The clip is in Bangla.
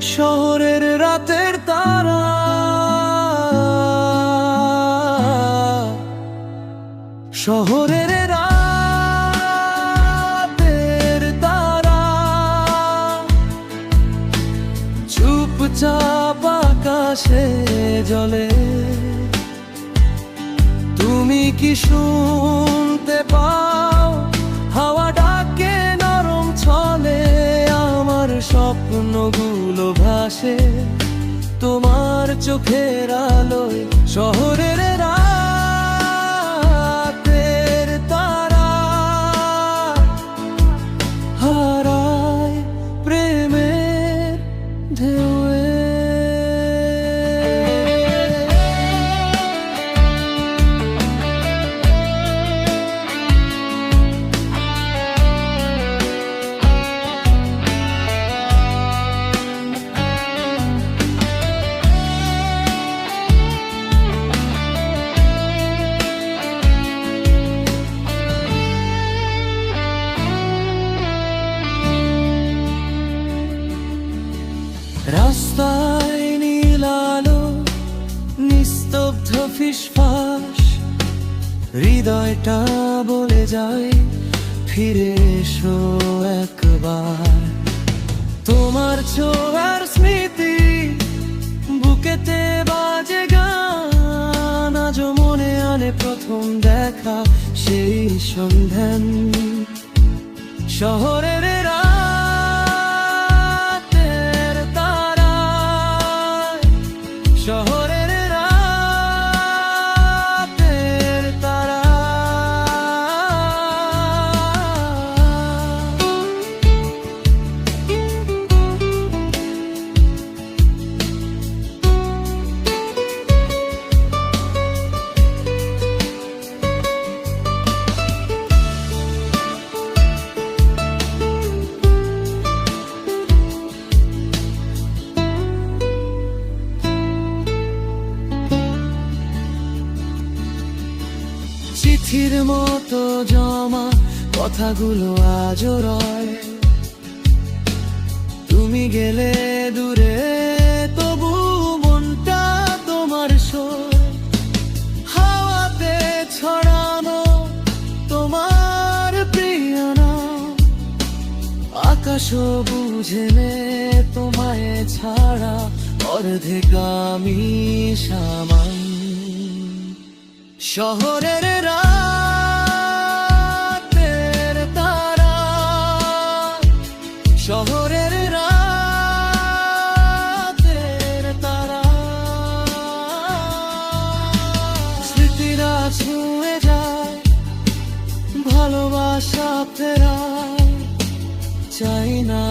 শহরের রাতের তারা। শহরের রাতের তারা। চুপচাপ আকাশে জলে। তুমি কি শুনতে পাও স্বপ্নগুলো ভাসে তোমার চোখের আলোয় শহরের রাতের তারা। হারায় প্রেমের ঢেউয়ে রাস্তায় নীল আলো, নিস্তব্ধ ফিসফাস। হৃদয়টা বলে যায়, ফিরে এসো একবার। তোমার ছোঁয়ার স্মৃতি, বুকেতে বাজে গান, আজও মনে আনে প্রথম দেখা সেই সন্ধ্যান শহরের চিঠির মতো জমা, কথাগুলো আজও রয়। তুমি গেলে দূরে, তবু মনটা তোমার সয়। হাওয়াতে ছড়ানো তোমার প্রিয় নাম। আকাশও বুঝে নে তোমায় ছাড়া অর্ধেক আমি সামান শহরের রাতের তারা শহরের রাতের তারা। স্মৃতিরা ছুঁয়ে যায় ভালোবাসা ফেরায় চাই না